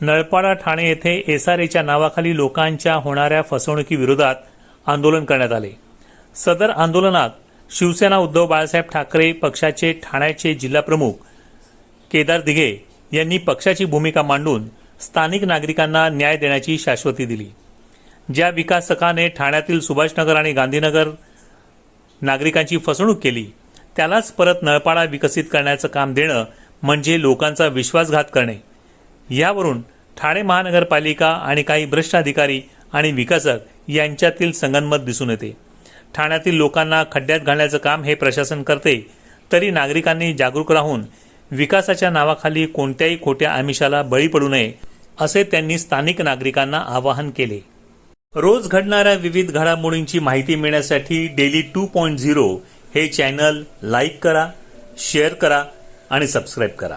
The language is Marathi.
नळपाडा ठाणे येथे एसआरएच्या नावाखाली लोकांच्या होणाऱ्या फसवणुकीविरोधात आंदोलन करण्यात आले. सदर आंदोलनात शिवसेना उद्धव बाळासाहेब ठाकरे पक्षाचे ठाण्याचे जिल्हाप्रमुख केदार दिघे यांनी पक्षाची भूमिका मांडून स्थानिक नागरिकांना न्याय देण्याची शाश्वती दिली. ज्या विकासकाने ठाण्यातील सुभाषनगर आणि गांधीनगर नागरिकांची फसवणूक केली त्यालाच परत नळपाडा विकसित करण्याचं काम देणं म्हणजे लोकांचा विश्वासघात करणे. यावरून ठाणे महानगरपालिका आणि काही भ्रष्ट अधिकारी आणि विकासक यांच्यातील संगनमत दिसून येते. ठाण्यातील लोकांना खड्ड्यात घालण्याचं काम हे प्रशासन करते तरी नागरिकांनी जागरूक राहून विकासाच्या नावाखाली कोणत्याही खोट्या आमिषाला बळी पडू नये असे त्यांनी स्थानिक नागरिकांना आवाहन केले. रोज घडणाऱ्या विविध घडामोडींची माहिती मिळण्यासाठी डेली टू पॉईंट झिरो हे चॅनल लाईक करा शेअर करा आणि सबस्क्राईब करा.